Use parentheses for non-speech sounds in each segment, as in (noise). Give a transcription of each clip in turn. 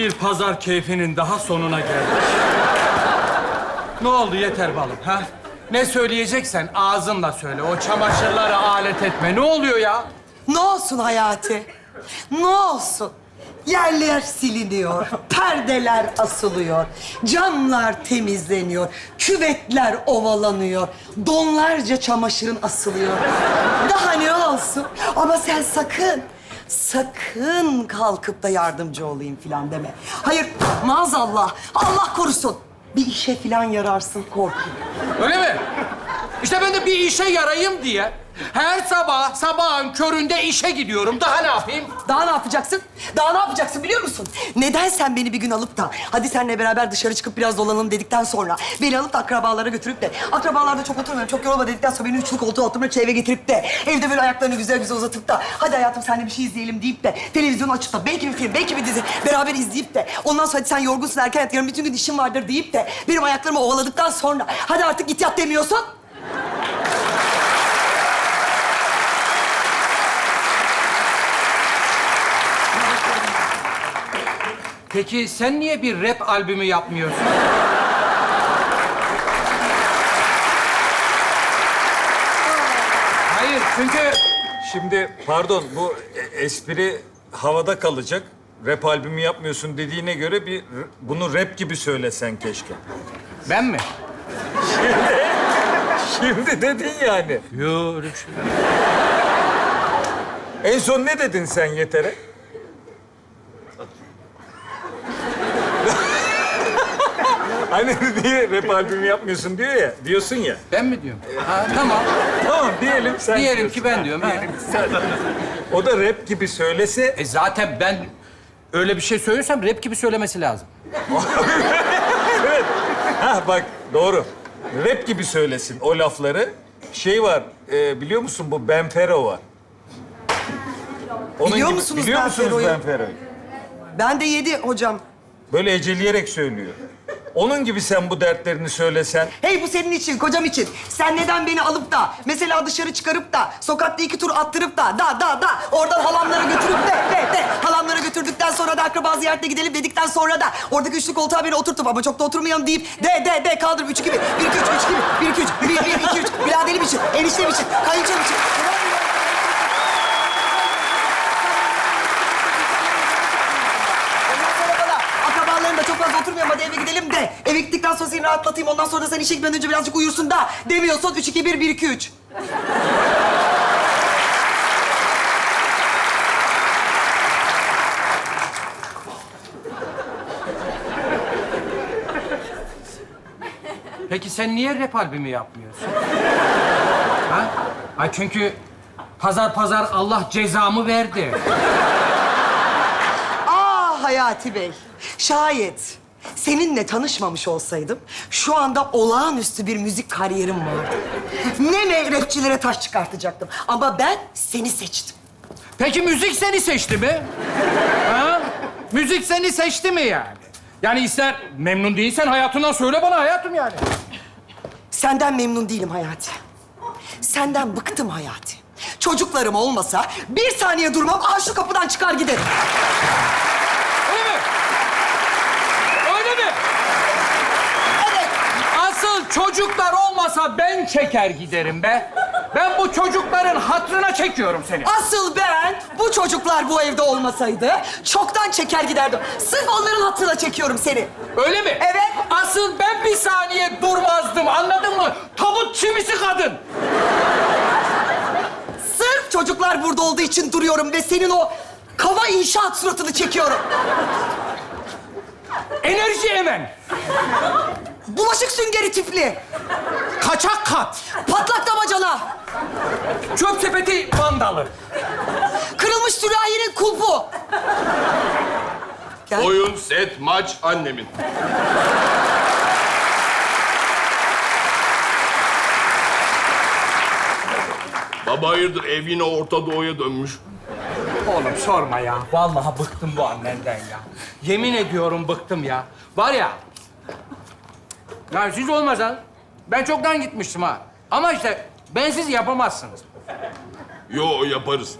Bir pazar keyfinin daha sonuna geldik. Ne oldu yeter balım ha? Ne söyleyeceksen ağzınla söyle. O çamaşırları alet etme. Ne oluyor ya? Ne olsun Hayati? Ne olsun? Yerler siliniyor, perdeler asılıyor, camlar temizleniyor, küvetler ovalanıyor, donlarca çamaşırın asılıyor. Daha ne olsun? Ama sen sakın, sakın kalkıp da yardımcı olayım falan deme. Hayır, maazallah, Allah korusun. Bir işe falan yararsın korkuyorum. Öyle mi? İşte ben de bir işe yarayayım diye her sabah sabahın köründe işe gidiyorum. Daha ne yapayım? Daha ne yapacaksın? Daha ne yapacaksın biliyor musun? Neden sen beni bir gün alıp da hadi seninle beraber dışarı çıkıp biraz dolanalım dedikten sonra beni alıp da akrabalara götürüp de akrabalarda çok oturmuyorum, çok yorulma dedikten sonra beni üçlü koltuğa oturmak eve getirip de evde böyle ayaklarını güzel güzel uzatıp da hadi hayatım seninle bir şey izleyelim deyip de televizyonu açıp da belki bir film, belki bir dizi beraber izleyip de ondan sonra hadi sen yorgunsun erken yat yarın bütün gün işin vardır deyip de benim ayaklarımı ovaladıktan sonra hadi artık git yat demiyorsun. Peki sen niye bir rap albümü yapmıyorsun? Hayır çünkü Şimdi pardon bu e- espri havada kalacak. Rap albümü yapmıyorsun dediğine göre bir r- bunu rap gibi söylesen keşke. ben mi? Şimdi dedin yani. Yok öyle bir şey. En son ne dedin sen Yeter'e? (laughs) hani niye rap albümü yapmıyorsun diyor ya, diyorsun ya. Ben mi diyorum? Ha, tamam. (laughs) Tamam diyelim sen Diyelim diyorsun. ki ben diyorum. Ha. O da rap gibi söylese E zaten ben öyle bir şey söylüyorsam rap gibi söylemesi lazım. (laughs) Ha bak doğru. Rap gibi söylesin o lafları. Şey var, e, biliyor musun bu Benfero var. Onun Biliyor gibi- musunuz Biliyor musunuz Benfero'yu? Benfero'yu? Ben de yedi hocam. Böyle eceleyerek söylüyor. Onun gibi sen bu dertlerini söylesen... Hey bu senin için, kocam için. Sen neden beni alıp da, mesela dışarı çıkarıp da, sokakta iki tur attırıp da, da da da, oradan halamlara götürüp de, de de, halamlara götürdükten sonra da akraba ziyaretine gidelim dedikten sonra da, oradaki üçlü koltuğa beni oturtup ama çok da oturmayalım deyip, de de de kaldırıp üç gibi, bir iki üç, üç gibi, bir iki üç, bir bir iki üç, biraderim için, eniştem için, kayınçom için. Ondan sonra bana akrabalarım da çok fazla oturmuyorum hadi eve gidelim de eve gittikten sonra seni rahatlatayım ondan sonra da sen işe gitmeden önce birazcık uyursun da demiyorsun üç, iki, bir, bir, iki, üç. Peki sen niye rap albümü yapmıyorsun? ha? Ay çünkü pazar pazar Allah cezamı verdi. Aa Hayati Bey, şayet seninle tanışmamış olsaydım şu anda olağanüstü bir müzik kariyerim vardı. Ne rapçilere taş çıkartacaktım ama ben seni seçtim. Peki müzik seni seçti mi? Ha? Müzik seni seçti mi yani? Yani ister memnun değilsen hayatından söyle bana hayatım yani. Senden memnun değilim Hayati. Senden bıktım Hayati. Çocuklarım olmasa bir saniye durmam, aa şu kapıdan çıkar giderim. Öyle mi? Öyle mi? Evet, çocuklar olmasa ben çeker giderim be. Ben bu çocukların hatırına çekiyorum seni. Asıl ben bu çocuklar bu evde olmasaydı çoktan çeker giderdim. Sırf onların hatırına çekiyorum seni. Öyle mi? Evet. Asıl ben bir saniye durmazdım anladın mı? Tabut çivisi kadın. Sırf çocuklar burada olduğu için duruyorum ve senin o kava inşaat suratını çekiyorum. Enerji emen. Bulaşık süngeri tipli, Kaçak kat. patlak damacana, Çöp sepeti vandalı. kırılmış sürahinin kulpu. Gel. Oyun, set, maç annemin. Baba hayırdır ev yine Orta Doğu'ya dönmüş. Oğlum sorma ya. Vallahi bıktım bu annenden ya. Yemin ediyorum bıktım ya. Var ya. Ya siz olmasan ben çoktan gitmiştim ha. Ama işte bensiz yapamazsınız. Yo yaparız.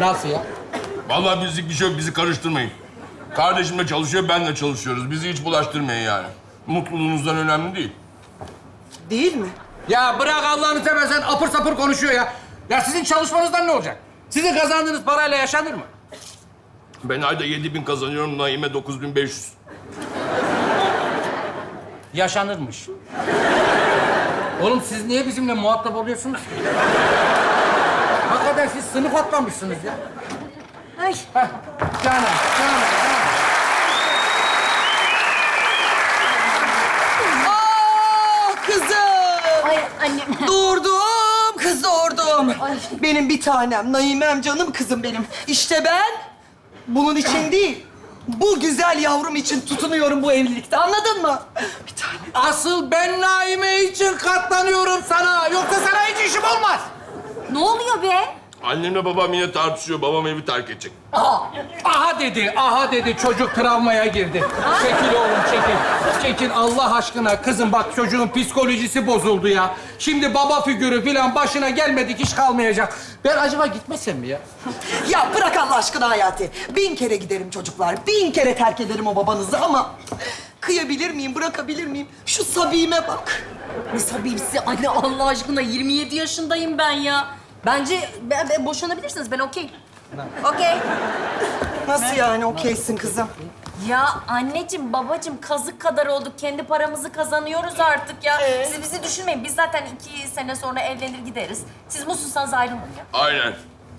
Nasıl ya? Vallahi bizlik bir şey yok bizi karıştırmayın. Kardeşim de çalışıyor ben de çalışıyoruz. Bizi hiç bulaştırmayın yani. Mutluluğunuzdan önemli değil. Değil mi? Ya bırak Allah'ını seversen apır sapır konuşuyor ya. Ya sizin çalışmanızdan ne olacak? Sizin kazandığınız parayla yaşanır mı? Ben ayda 7000 bin kazanıyorum, Naime 9500. Yaşanırmış. Oğlum siz niye bizimle muhatap oluyorsunuz ki? Hakikaten siz sınıf atlamışsınız ya. Ay. Heh, canım, canım. Aa kızım. Ay annem. Doğurdum, kız doğurdum. Ay. Benim bir tanem, Naimem canım kızım benim. İşte ben bunun için değil, bu güzel yavrum için tutunuyorum bu evlilikte. Anladın mı? Bir tane. Asıl ben Naime için katlanıyorum sana. Yoksa sana hiç işim olmaz. Ne oluyor be? Annemle babam yine tartışıyor. Babam evi terk edecek. Aha dedi, aha dedi. Çocuk travmaya girdi. Çekil oğlum, çekil. Çekil Allah aşkına. Kızım bak çocuğun psikolojisi bozuldu ya. Şimdi baba figürü falan başına gelmedik iş kalmayacak. Ben acaba gitmesem mi ya? Ya bırak Allah aşkına Hayati. Bin kere giderim çocuklar, bin kere terk ederim o babanızı ama... Kıyabilir miyim, bırakabilir miyim? Şu Sabi'me bak. Ne sabimsi anne Allah aşkına 27 yaşındayım ben ya. Bence ben, ben boşanabilirsiniz ben okey. Okey. Nasıl yani okeysin kızım? Ya anneciğim, babacığım kazık kadar olduk. Kendi paramızı kazanıyoruz artık ya. Siz bizi düşünmeyin. Biz zaten iki sene sonra evlenir gideriz. Siz mutsuzsanız ayrılın ya. Aynen.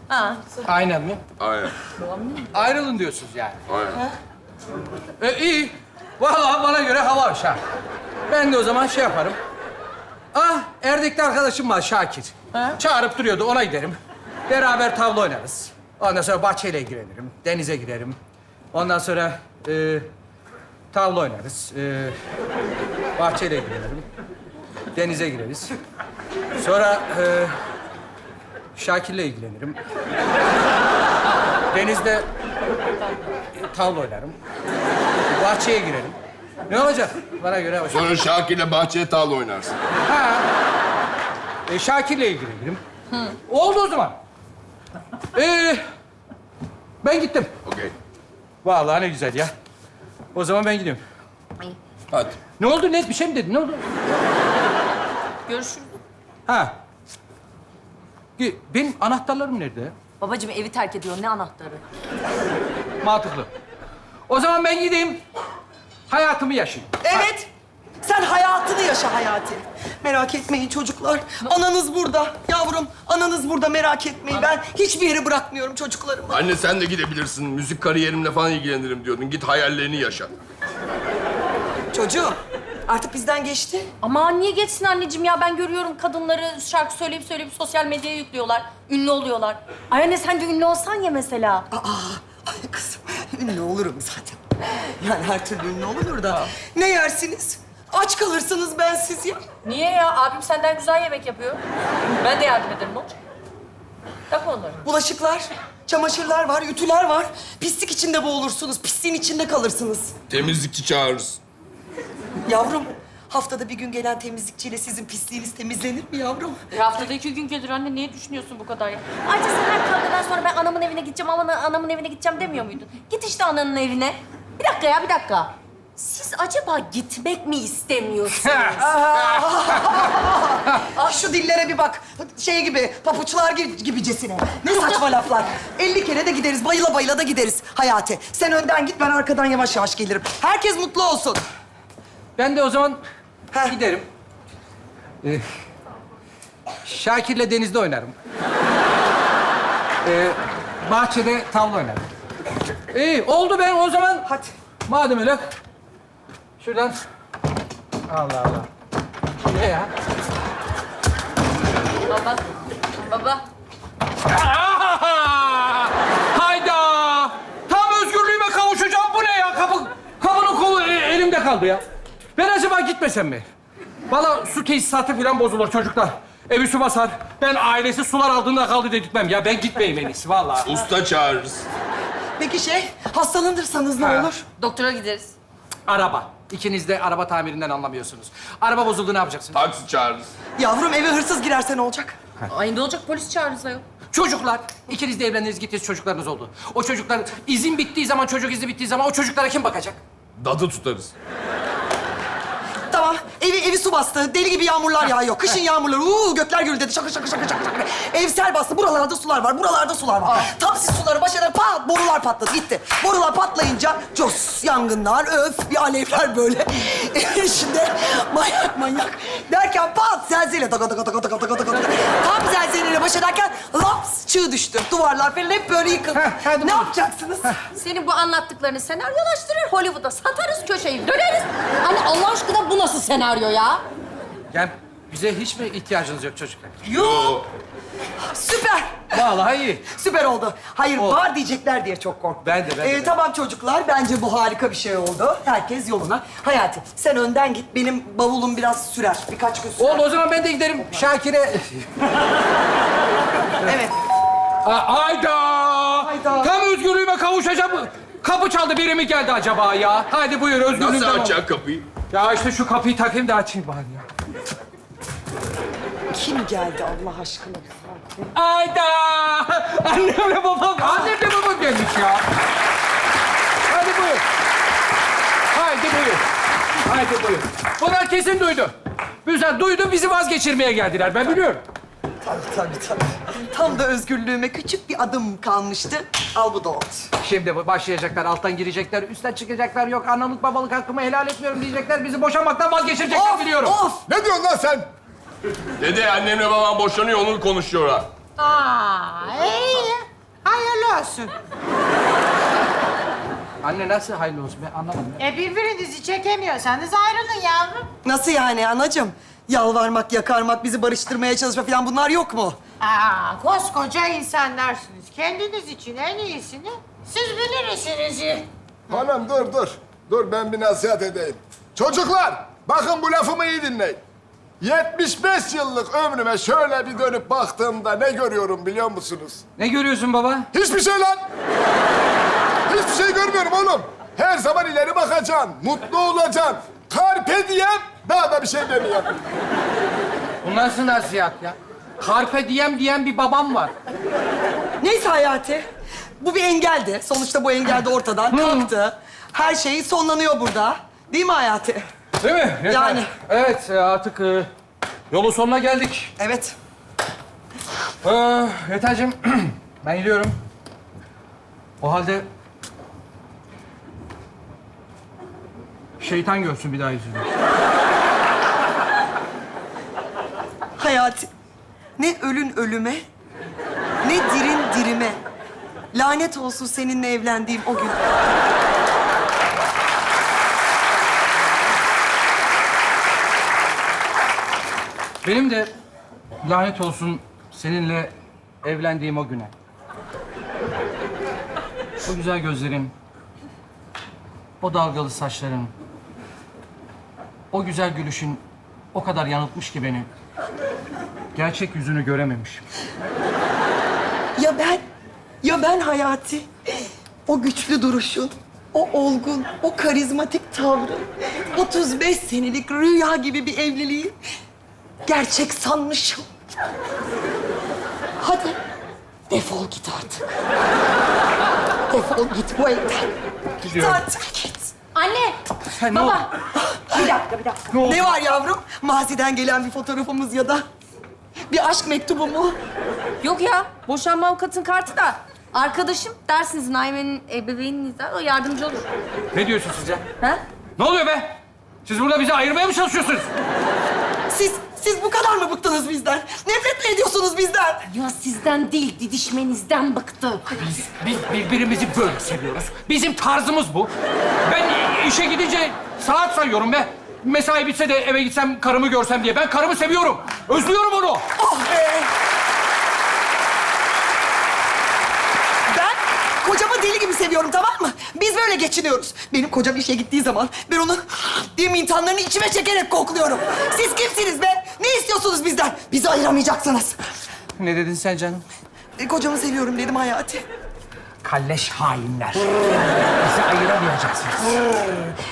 Ha. Aynen mi? Aynen. Ayrılın diyorsunuz yani. Aynen. E, iyi. Vallahi bana göre hava hoş ha. Ben de o zaman şey yaparım. Ah, Erdek'te arkadaşım var Şakir. Çağırıp duruyordu, ona giderim. Beraber tavla oynarız. Ondan sonra bahçeyle ilgilenirim, denize girerim. Ondan sonra e, tavla oynarız. E, bahçeyle ilgilenirim. Denize gireriz. Sonra e, Şakir'le ilgilenirim. Denizde e, tavla oynarım. Bahçeye girelim. Ne olacak? Bana göre hoş. Sonra Şakir'le bahçeye tavla oynarsın. Ha. E, Şakir'le ilgilenirim. Oldu o zaman. Ee, ben gittim. Okey. Vallahi ne güzel ya. O zaman ben gidiyorum. Hadi. Ne oldu? Net bir şey mi dedin? Ne oldu? Görüşürüz. Ha. Benim anahtarlarım nerede? Babacığım evi terk ediyor. Ne anahtarı? Mantıklı. O zaman ben gideyim. Hayatımı yaşayayım. Evet. Sen hayatını yaşa Hayati. Merak etmeyin çocuklar. Ananız burada. Yavrum, ananız burada merak etmeyin. Ben hiçbir yere bırakmıyorum çocuklarımı. Anne sen de gidebilirsin. Müzik kariyerimle falan ilgilenirim diyordun. Git hayallerini yaşa. Çocuğum, artık bizden geçti. Ama niye geçsin anneciğim ya? Ben görüyorum kadınları şarkı söyleyip söyleyip sosyal medyaya yüklüyorlar. Ünlü oluyorlar. Ay anne sen de ünlü olsan ya mesela. Aa, ay kızım, ünlü olurum zaten. Yani her türlü ünlü olunur da. Ne yersiniz? Aç kalırsınız bensiz ya. Niye ya? Abim senden güzel yemek yapıyor. Ben de yardım ederim. Ne olacak? Yap onları. Bulaşıklar, çamaşırlar var, ütüler var. Pislik içinde boğulursunuz, pisliğin içinde kalırsınız. Temizlikçi çağırırız. Yavrum, haftada bir gün gelen temizlikçiyle sizin pisliğiniz temizlenir mi yavrum? Bir haftada iki gün gelir anne. Niye düşünüyorsun bu kadar ya? Ayrıca sen her kavgadan sonra ben anamın evine gideceğim, aman anamın evine gideceğim demiyor muydun? Git işte ananın evine. Bir dakika ya, bir dakika. Siz acaba gitmek mi (laughs) istemiyorsunuz? Ah şu dillere bir bak. Şey gibi, papuçlar gibi, gibicesine. Ne saçma laflar. 50 kere de gideriz, bayıla bayıla da gideriz Hayati. Sen önden git, ben arkadan yavaş yavaş gelirim. Herkes mutlu olsun. Ben de o zaman Heh. giderim. Ee, Şakir'le denizde oynarım. Ee, bahçede tavla oynarım. İyi, oldu ben o zaman. Hadi. Madem öyle. Şuradan. Allah Allah. Ne ya? baba, baba. Aa! (laughs) Hayda! Tam özgürlüğüme kavuşacağım. Bu ne ya? Kapı, kapının kolu e- elimde kaldı ya. Ben acaba gitmesem mi? Valla su tesisatı falan bozulur çocuklar. Evi su basar. Ben ailesi sular altında kaldı diye gitmem. Ya ben gitmeyeyim en iyisi vallahi. Usta çağırırız. Peki şey, hastalanırsanız ne Ha. olur? Doktora gideriz. Araba. İkiniz de araba tamirinden anlamıyorsunuz. Araba bozuldu ne yapacaksın? Taksi çağırırız. Yavrum eve hırsız girerse ne olacak? Ay ne olacak polis çağırırız ayol. Çocuklar. ikiniz de evlendiniz gittiniz çocuklarınız oldu. O çocuklar izin bittiği zaman çocuk izni bittiği zaman o çocuklara kim bakacak? Dadı tutarız. Evi, evi su bastı. Deli gibi yağmurlar yağıyor. Kışın yağmurlar, uuu gökler gürüldedi. Şakır şakır şakır şakır şakır. Ev sel bastı. Buralarda sular var, buralarda sular var. Tam siz suları baş eder, pat borular patladı, gitti. Borular patlayınca cos yangınlar, öf bir alevler böyle. (laughs) Evin içinde manyak manyak. Derken pat zelzele taka taka taka taka taka taka. Tam zelzeleyle baş ederken çığ düştü. Duvarlar falan hep böyle yıkıldı. Heh, hadi ne buyurun. yapacaksınız? Senin bu anlattıklarını senaryolaştırır, Hollywood'a satarız, köşeyi döneriz. Anne Allah aşkına bu nasıl senaryo ya? Yani bize hiç mi ihtiyacınız yok çocuklar? Yok. Süper. Vallahi iyi. Süper oldu. Hayır Oldu. var diyecekler diye çok korktum. Ben de, ben de, ben de. Tamam çocuklar bence bu harika bir şey oldu. Herkes yoluna. Hayati sen önden git. Benim bavulum biraz sürer. Birkaç gün sürer. Oldu o zaman ben de giderim Şakir'e. (laughs) (laughs) Evet. A- Hayda! Hayda. Tam özgürlüğüme kavuşacağım. Kapı çaldı biri mi geldi acaba ya? Hadi buyur özgürlüğüm Nasıl tamam. açacak kapıyı? Ya işte şu kapıyı takayım da açayım bari ya. Kim geldi Allah aşkına? Hayda! Annemle babam, annemle babam gelmiş ya. Hadi buyur. Haydi buyur. Haydi buyur. Bunlar kesin duydu. Güzel duydu bizi vazgeçirmeye geldiler ben biliyorum. Tabii tabii. Tam da özgürlüğüme küçük bir adım kalmıştı. Al bu da oldu. Şimdi başlayacaklar, alttan girecekler, üstten çıkacaklar. Yok analık babalık hakkımı helal etmiyorum diyecekler. Bizi boşanmaktan vazgeçirecekler biliyorum. Of! Ne diyorsun lan sen? Dede annemle babam boşanıyor onu konuşuyorlar. Aa, iyi. Hayırlı olsun. Anne nasıl hayırlı olsun ben anlamadım. E birbirinizi çekemiyorsanız ayrılın yavrum. Nasıl yani anacığım? Yalvarmak, yakarmak, bizi barıştırmaya çalışma falan bunlar yok mu? Aa, koskoca insanlarsınız. Kendiniz için en iyisini siz bilirsiniz. Hanım dur dur. Dur ben bir nasihat edeyim. Çocuklar bakın bu lafımı iyi dinleyin. 75 yıllık ömrüme şöyle bir dönüp baktığımda ne görüyorum biliyor musunuz? Ne görüyorsun baba? Hiçbir şey lan. Hiçbir şey görmüyorum oğlum. Her zaman ileri bakacaksın, mutlu olacaksın. Carpe diem, daha da bir şey demeyeyim. Bu nasıl nasihat ya? Carpe diem diyen bir babam var. Neyse Hayati. Bu bir engeldi. Sonuçta bu engel de ortadan kalktı. Her şey sonlanıyor burada. Değil mi Hayati? Değil mi? Yeter. Yani. Evet e, artık e, yolun sonuna geldik. Evet. Ee, Yeter'cim (clears throat) ben gidiyorum. O halde şeytan görsün bir daha yüzünü. Hayati. Ne ölün ölüme, ne dirin dirime. Lanet olsun seninle evlendiğim o gün. Benim de lanet olsun seninle evlendiğim o güne. O güzel gözlerin, o dalgalı saçların, o güzel gülüşün o kadar yanıltmış ki beni. Gerçek yüzünü görememişim. Ya ben, ya ben Hayati. O güçlü duruşun, o olgun, o karizmatik tavrın, 35 senelik rüya gibi bir evliliği gerçek sanmışım. Hadi defol git artık. Defol git bu evden. Git Gidiyorum. artık git. Anne, Ha, ne oldu? Baba. Bir dakika, bir dakika. Ne var yavrum? Maziden gelen bir fotoğrafımız ya da bir aşk mektubu mu? Yok ya, boşanma avukatın kartı da. Arkadaşım dersiniz Naime'nin ebeveyninizden o yardımcı olur. Ne diyorsun siz ya? Ha? Ne oluyor be? Siz burada bizi ayırmaya mı çalışıyorsunuz? Siz, siz bu kadar mı bıktınız bizden? Nefret mi ediyorsunuz bizden? Ya sizden değil, didişmenizden bıktı. Biz, biz birbirimizi böyle seviyoruz. Bizim tarzımız bu. Ben işe gidince saat sayıyorum ve mesai bitse de eve gitsem karımı görsem diye. Ben karımı seviyorum. Özlüyorum onu. Oh be! Ben kocamı deli gibi seviyorum tamam mı? Biz böyle geçiniyoruz. Benim kocam işe gittiği zaman ben onun dim imtihanlarını içime çekerek kokluyorum. Siz kimsiniz be? Ne istiyorsunuz bizden? Bizi ayıramayacaksınız. Ne dedin sen canım? E, kocamı seviyorum dedim Hayati. Kalleş hainler. Bizi ayıramayacaksınız.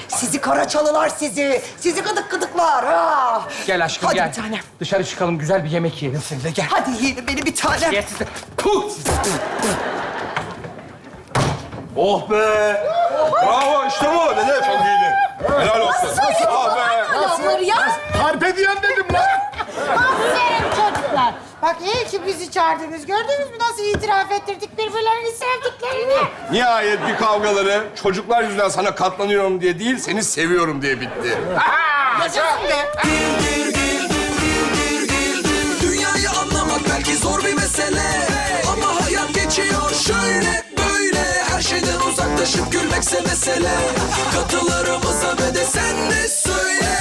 Sizi karaçalılar sizi. Sizi gıdık gıdıklar. Ha. Gel aşkım Hadi gel. bir tanem. Dışarı çıkalım güzel bir yemek yiyelim seninle gel. Hadi yiyelim beni bir tanem. Puh! Oh be! Bravo işte bu. Dede çok iyiydi. Helal olsun. Ah be! Onları ya. Harpe diyen dedim lan. Aferin çocuklar. Bak iyi ki bizi çağırdınız. Gördünüz mü nasıl itiraf ettirdik birbirlerini sevdiklerini? Nihayet bir kavgaları çocuklar yüzünden sana katlanıyorum diye değil, seni seviyorum diye bitti. Yaşasın be. Dünyayı anlamak belki zor bir mesele Ama hayat geçiyor şöyle böyle Her şeyden uzaklaşıp gülmekse mesele Katılarımıza ve de sen de söyle